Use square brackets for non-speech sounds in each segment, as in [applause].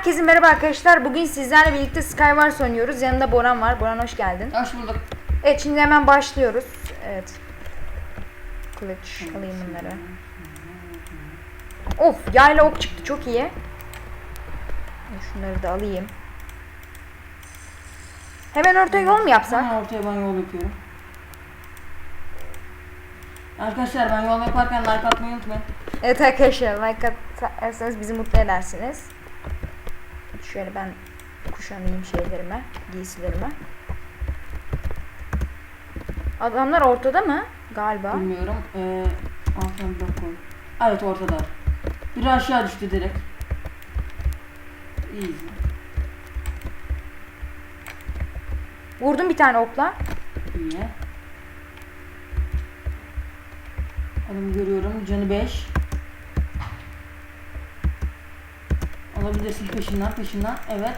Herkese merhaba arkadaşlar. Bugün sizlerle birlikte Skywars oynuyoruz. Yanında Boran var. Boran hoş geldin. Hoş bulduk. Evet şimdi hemen başlıyoruz. Evet. Kılıç alayım bunları. Of yayla ok çıktı çok iyi. Şunları da alayım. Hemen ortaya yol mu yapsak? Hemen ortaya ben yol yapıyorum. Arkadaşlar ben yol yaparken like atmayı unutmayın. Evet arkadaşlar like atarsanız bizi mutlu edersiniz. Şöyle ben kuşanayım şeylerime, giysilerime. Adamlar ortada mı? Galiba. Bilmiyorum. Ee, altına blok koy. Evet ortada. Biri aşağı düştü direkt. İyi. Vurdum bir tane okla. İyi. Adamı görüyorum. Canı 5. Alabilirsin peşinden peşinden. Evet.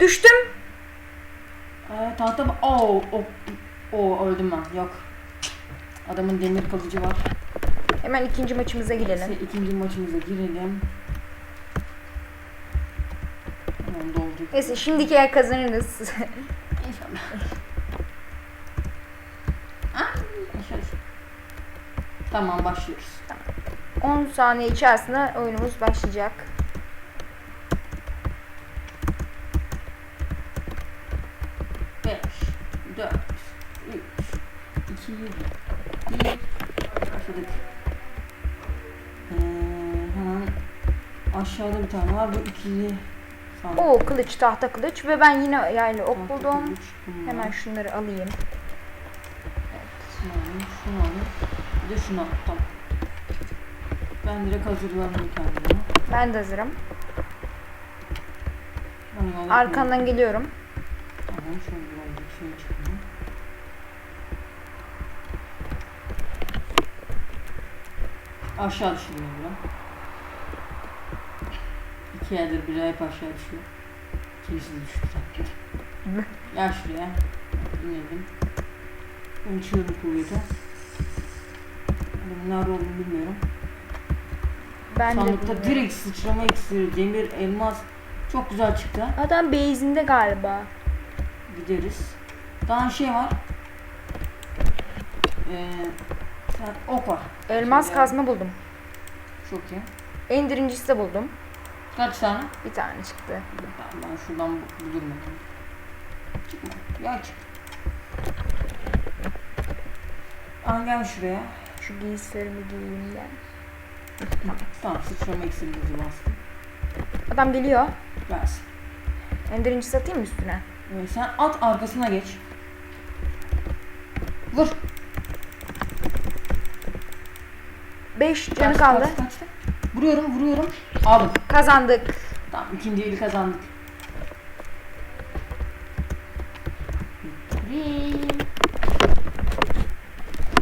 Düştüm. Ee, tahta... Oo, o, o, öldüm ben. Yok. Adamın demir kılıcı var. Hemen ikinci maçımıza Neyse, girelim. ikinci maçımıza girelim. Hemen dolduk. Neyse şimdiki el kazanırız. İnşallah. Ah. Tamam başlıyoruz. 10 saniye içerisinde oyunumuz başlayacak. Beş, dört, üç, iki, bir. Başladık. Ee, aşağıda bir tane var. Bu ikili. Oo kılıç, tahta kılıç ve ben yine yayla ok buldum. Hemen şunları alayım. Şunu alayım, şunu alayım. Bir de şunu al. Tamam. Ben direkt hazırlandım kendime. Ben de hazırım. Yapmayayım. Arkandan geliyorum. Tamam şöyle birazcık şey çıkıyor. Aşağı düşüyor bura. İki yerdir biri hep aşağı düşüyor. İkincisi düştü. [laughs] Gel şuraya. İnelim. Ölçüyorum kuvveti. Bunun nerede olduğunu bilmiyorum. Ben de Sandıkta bilmiyorum. direkt sıçrama iksiri, demir, elmas çok güzel çıktı. Adam base'inde galiba. Gideriz. Daha şey var. Ee, var. Elmas Şöyle. kazma buldum. Çok iyi. En birincisi de buldum. Kaç tane? Bir tane çıktı. Tamam ben şuradan bu- bulurum. Çıkma. Ya çık. Al gel şuraya. Şu giysilerimi giyeyim de. Tamam sıçrama iksirimizi bastım. Adam geliyor. Gelsin. En birincisi atayım mı üstüne? Evet, sen at arkasına geç. Vur. 5 canı kaldı. kaçtı, kaçtı. Vuruyorum vuruyorum. Aldım. Kazandık. Tamam ikinci eli kazandık.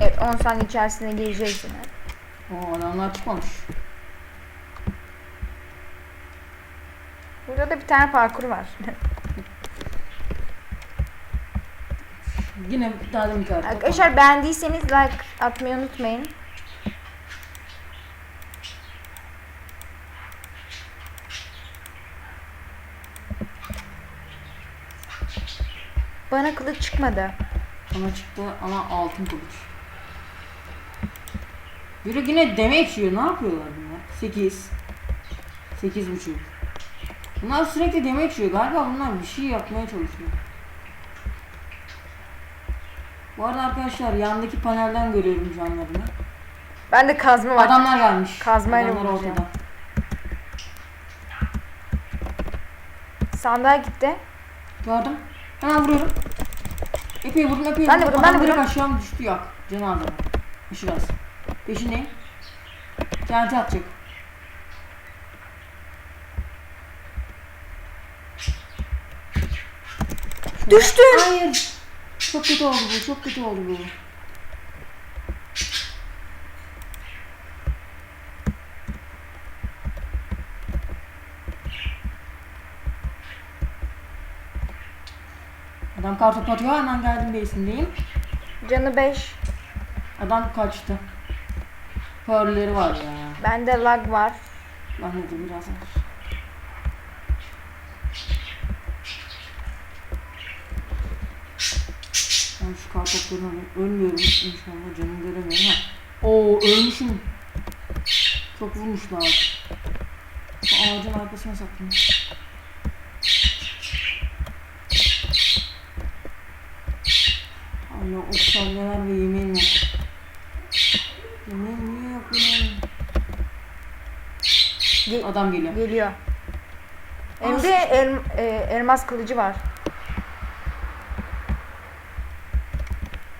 Evet 10 saniye içerisinde gireceğiz yine. O adamlar çıkmamış. Burada da bir tane parkur var. Yine daha da bir Arkadaşlar beğendiyseniz like atmayı unutmayın. Bana kılıç çıkmadı. Bana çıktı ama altın kılıç. Biri yine demek yiyor. Ne yapıyorlar bunlar? 8. 8 buçuk. Bunlar sürekli demek yiyor. Galiba bunlar bir şey yapmaya çalışıyor. Bu arada arkadaşlar yandaki panelden görüyorum canlarını. Ben de kazma var. Adamlar gelmiş. Kazmayla Adamlar vuracağım. ortada. Sandığa gitti. Gördüm. Hemen vuruyorum. Epey vurdum epey Ben de vurdum. ben de Adam direkt vurdum. aşağı mı düştü yok. Canı aldı. Şurası. Peşindeyim. Kenti atacak. Şöyle. Düştüm. Hayır. Çok kötü oldu bu. Çok kötü oldu bu. Adam kartopu atıyor hemen geldim base'indeyim. Canı 5. Adam kaçtı. Pearl'leri var ya. Bende lag var. Lan hadi biraz var. Ben şu kartoplarını hani ölmüyorum inşallah canım göremiyorum ha. Oo ölmüşüm. Çok vurmuşlar. Şu ağacın arkasına saklanmış. Allah o salyalar ve Adam geliyor. geliyor. Hem de el- e, elmas kılıcı var.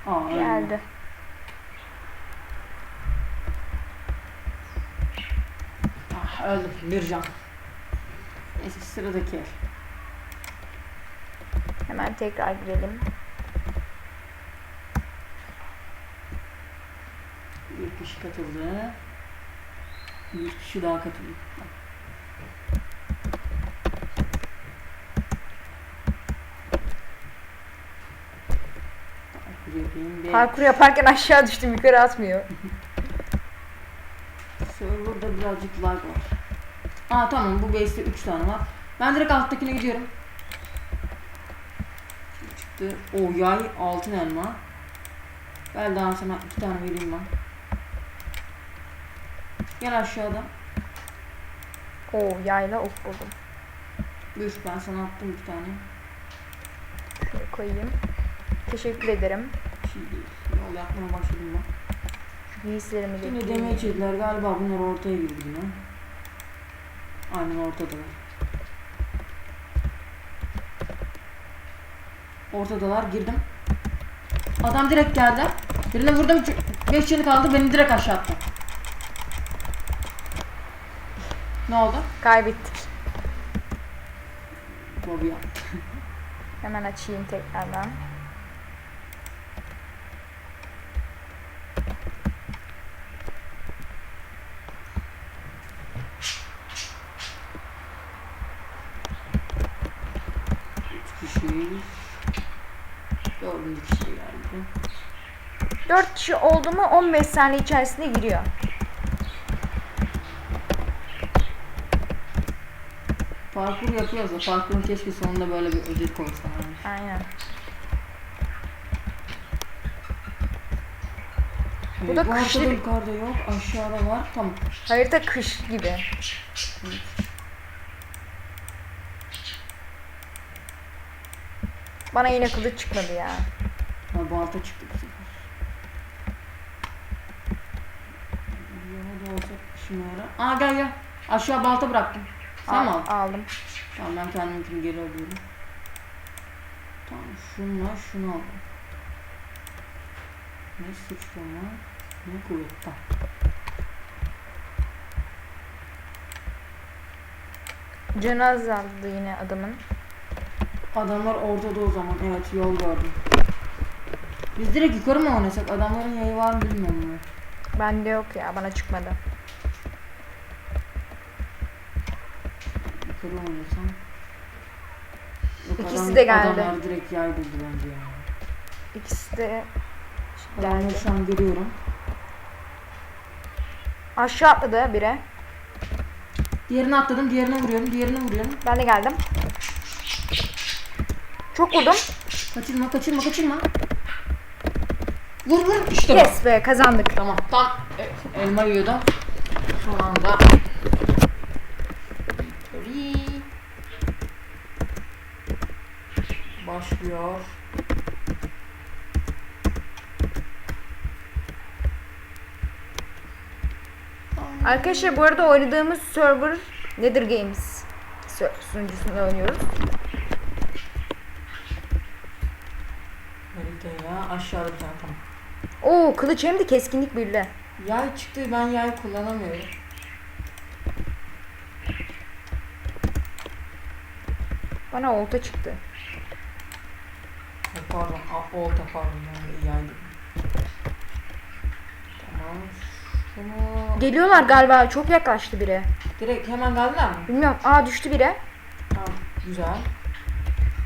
Aa. Geldi. Ah öldüm. Bir can. Neyse sıradaki el. Hemen tekrar girelim. Bir kişi katıldı. Bir kişi daha katıldı. Bir Parkur yaparken aşağı düştüm yukarı atmıyor. Server'da birazcık lag var. Aa tamam bu base'te 3 tane var. Ben direkt alttakine gidiyorum. Şimdi çıktı. O yay altın elma. Gel daha sana 2 tane vereyim ben. Gel aşağıda. Oo yayla ok buldum. Buyur ben sana attım 2 tane. Şunu koyayım. Teşekkür ederim. Şey değil. Yol yapmaya başladım ben. Şu giysilerimi Şimdi damage yediler galiba bunlar ortaya girdi yine. Aynen ortadalar. Ortadalar girdim. Adam direkt geldi. Birine vurdum 5 canı kaldı beni direkt aşağı attı. Ne oldu? Kaybettik. Bobby yaptı. Hemen açayım tekrardan. Üç kişi. Dördüncü kişi geldi. 4 kişi oldu mu 15 saniye içerisinde giriyor. Parkur yapıyoruz da parkurun keşke sonunda böyle bir ödül koysalar. Aynen. Bu da Bu kışlı bir- yukarıda yok aşağıda var tamam. Harita kış gibi. Bana yine kılıç çıkmadı ya. Ha balta çıktı yarar. Aa gel gel. Aşağı balta bıraktım. Sen mi Al- aldın? aldım. Tamam ben kendiminkini geri alıyorum. Tamam şunla şunu aldım. Ne sıçrama ne kuvvet. Tamam. Canı azaldı yine adamın. Adamlar ortada o zaman. Evet yol gördüm. Biz direkt yukarı mı oynasak? Adamların yayı var mı bilmiyorum ben. Bende yok ya bana çıkmadı. Yok, İkisi de geldi. Adamlar direkt yay buldu bence ya. İkisi de geldi. şu an görüyorum. Aşağı atladı biri. Diğerini atladım, diğerine vuruyorum, diğerine vuruyorum. Ben de geldim. Çok vurdum. Kaçırma, kaçırma, kaçırma. Vur vur işte. Yes be kazandık. Tamam, tam e, elma yiyordum. Şu anda. Başlıyor. Arkadaşlar bu arada oynadığımız server Nether Games sunucusunda oynuyoruz. Aşağıda bir tane tamam. Oo kılıç hem de keskinlik birle. Yay çıktı, ben yay kullanamıyorum. Bana olta çıktı. Pardon, olta pardon, ben de yay dedim. Tamam, şunu... Geliyorlar galiba çok yaklaştı biri. Direkt hemen geldiler mi? Bilmiyorum. Aa düştü biri. Tamam, güzel.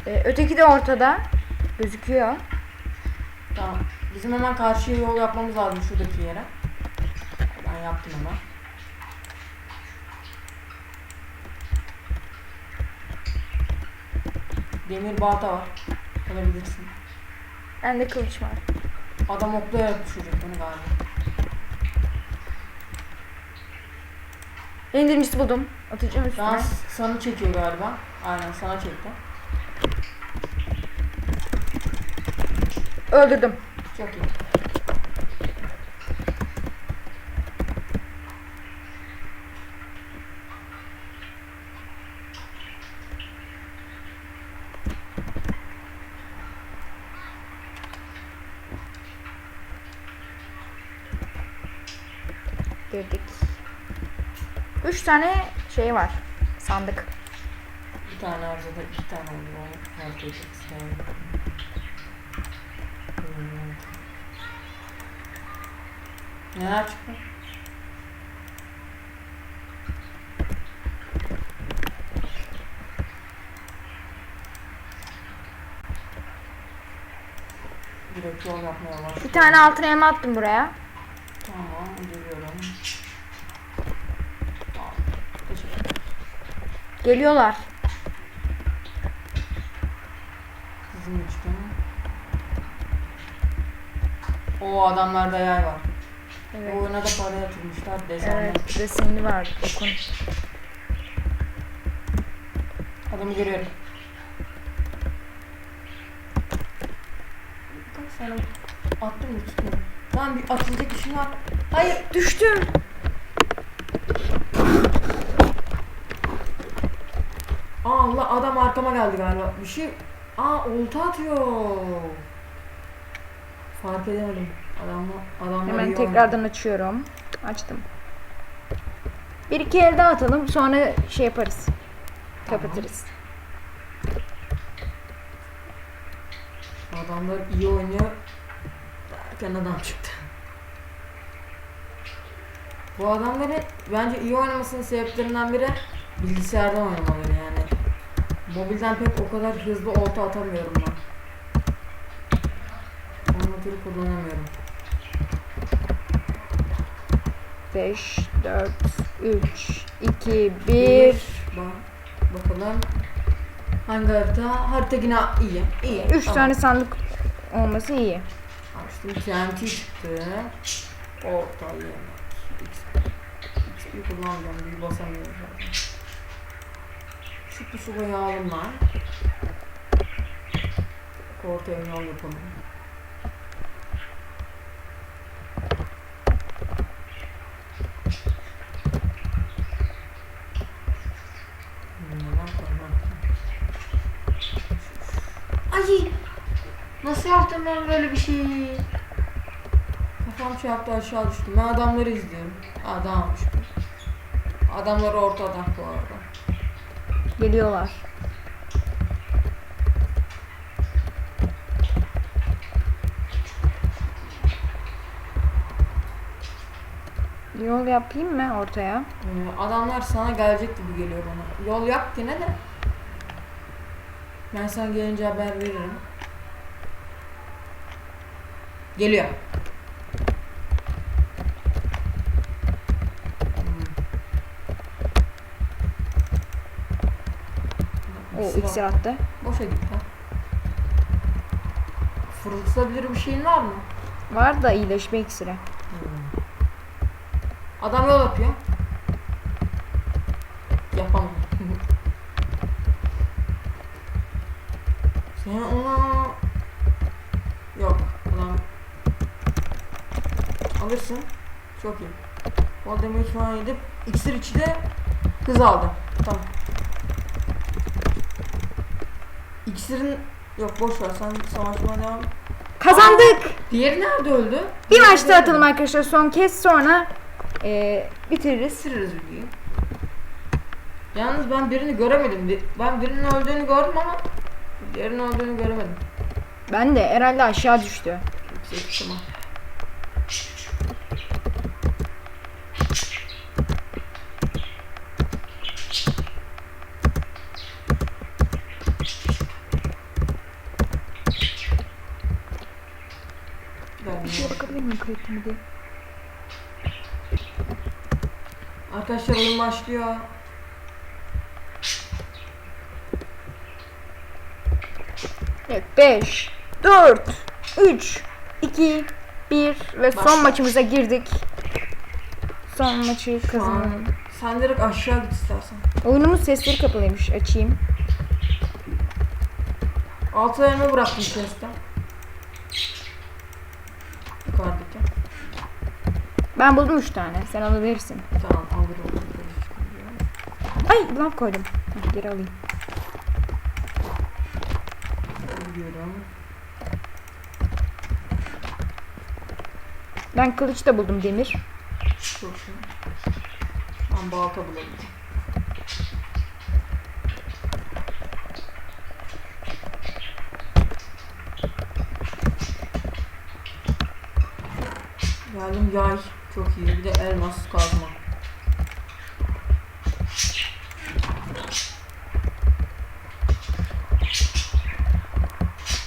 Ee, öteki de ortada. Gözüküyor. Tamam. Bizim hemen karşıya yol yapmamız lazım şuradaki yere. Ben yaptım hemen. Demir balta var. Alabilirsin. Bende kılıç var. Adam oklayarak düşürecek beni galiba. İndiricisi buldum. Atacağım üstüne. sana çekiyor galiba. Aynen sana çekti. Öldürdüm. Çok iyi. Girdik. Üç tane şey var. Sandık. Bir tane arzada iki tane fark edecek istedim. Hmm. Neler çıktı? Bir tane altın elma attım buraya. Tamam, geliyorum. Tamam, teşekkür ederim. Geliyorlar. Hızım uçtu. O adamlarda yay var. Evet. O oyuna da para yatırmışlar. Desenler. Evet, resimli var. Okun. Adamı görüyorum. Bak sana attım mı tutmuyor. Lan bir atılacak işim var. Hayır Düştüm. Allah adam arkama geldi galiba. Bir şey... Aa olta atıyor. Fark edemedim. Adamla, adamlar Hemen tekrardan açıyorum. Açtım. Bir iki el daha atalım. Sonra şey yaparız. Kapatırız. oynuyor. Adamlar iyi oynuyor. Derken adam çıktı. Bu adamların bence iyi oynamasının sebeplerinden biri bilgisayardan oynamaları yani. Mobilden pek o kadar hızlı olta atamıyorum ben. Anlatırı kullanamıyorum. 5, 4, 3, 2, 1. Bak, bakalım. Hangi harita? Harita yine iyi. İyi. 3 Tamam. tane sandık olması iyi. Açtım TNT çıktı. Orta yemek. XP kullanacağım. Büyü basamıyorum zaten. Pusulayı alın lan. Ortaya yol yapalım. Ay! Nasıl yaptım ben böyle bir şey? Kafam çarptı aşağı düştüm. Ben adamları izliyorum. Adammış bu. Adamlar ortada bu arada. Geliyorlar. Yol yapayım mı ortaya? Ee, adamlar sana gelecek gibi geliyor bana. Yol yap yine de. Ben sana gelince haber veririm. Geliyor. Hmm. O İksir attı. Boşa gitti. Fırlatılabilir bir şeyin var mı? Var da iyileşme iksiri. Adam yol yapıyor. Yapamam. Sen ona... Yok. Adam... Alırsın. Çok iyi. O adamı ihmal edip iksir içi de hız aldı. Tamam. İksirin... Yok boş ver sen savaşmaya devam. Kazandık. Diğeri nerede öldü? Bir maç daha atalım arkadaşlar son kez sonra eee, bitiririz. Bitiririz videoyu. Yalnız ben birini göremedim. Ben birinin öldüğünü gördüm ama diğerinin öldüğünü göremedim. Ben de herhalde aşağı düştü. Yüksek ihtimal. Ben Bir şeye diye? Arkadaşlar oyun başlıyor. Evet 5, 4, 3, 2, 1 ve son Başla. maçımıza girdik. Son maçı kazanalım. sen direkt aşağı git istersen. Oyunumuz sesleri kapalıymış. Açayım. Altı elma bıraktım chest'ten. Ben buldum 3 tane. Sen alabilirsin. Tamam alırım. Ay lan koydum. Heh, Geri alayım. Alıyorum. Ben kılıç da buldum demir. İyi. Ben balta bulabildim. Geldim yay. Çok iyi. Bir de elmas kazma.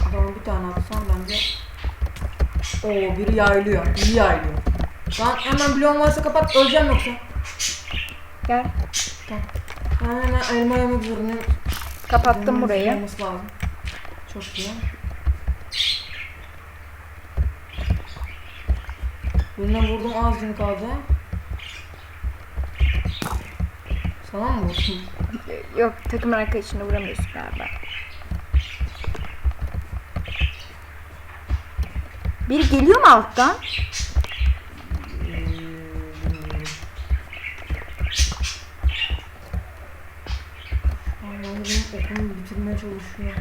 Adama bir tane atsam bence Oo biri yaylıyor. İyi yaylıyor. Lan hemen bloğum varsa kapat öleceğim yoksa. Gel. Ben hemen elma yemek zorundayım. Kapattım burayı. lazım. Çok iyi. Birine vurdum az canı kaldı. Sana mı vurdun? [laughs] Yok takım arkadaşına vuramıyorsun galiba. Biri geliyor mu alttan? Allah'ım okulumu bitirmeye çalışıyor.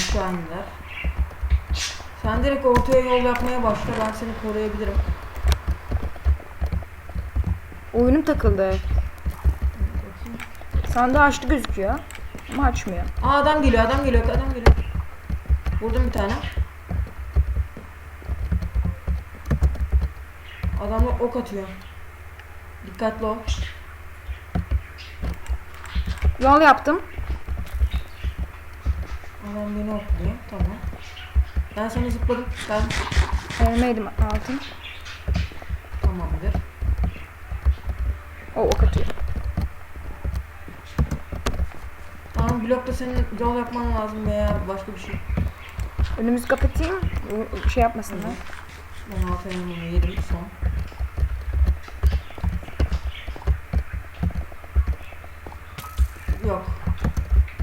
Aşağı indiler. Sen direkt ortaya yol yapmaya başla ben seni koruyabilirim. Oyunum takıldı. Sandığı açtı gözüküyor. Ama açmıyor. Aa adam geliyor adam geliyor adam geliyor. Vurdum bir tane. Adamlar ok atıyor. Dikkatli ol. Yol yaptım. Adam beni okluyor. Tamam. Ben sana zıpladım. Ben Elmaydım altın. tamamdır. O ok atıyor. Tamam blokta senin yol yapman lazım veya başka bir şey. Önümüzü kapatayım. o- Şey yapmasınlar. Ben altı yedim son. Yok.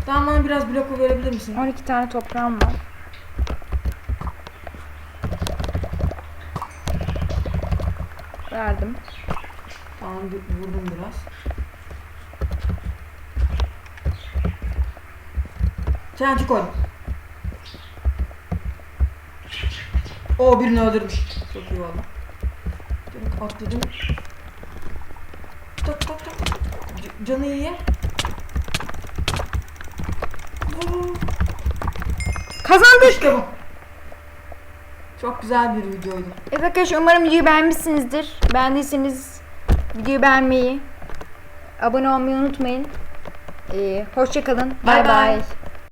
Tamam bana biraz bloku verebilir misin? 12 tane toprağım var. Verdim. Tamam vurdum biraz. TNT koydum. O birini öldürdüm. Çok iyi. Direkt atladım. Tak tak tak. Canı iyi. Kazandık. İşte bu. Çok güzel bir videoydu. Evet arkadaşlar umarım videoyu beğenmişsinizdir. Beğendiyseniz videoyu beğenmeyi, abone olmayı unutmayın. Ee, hoşça kalın. Bay. bay.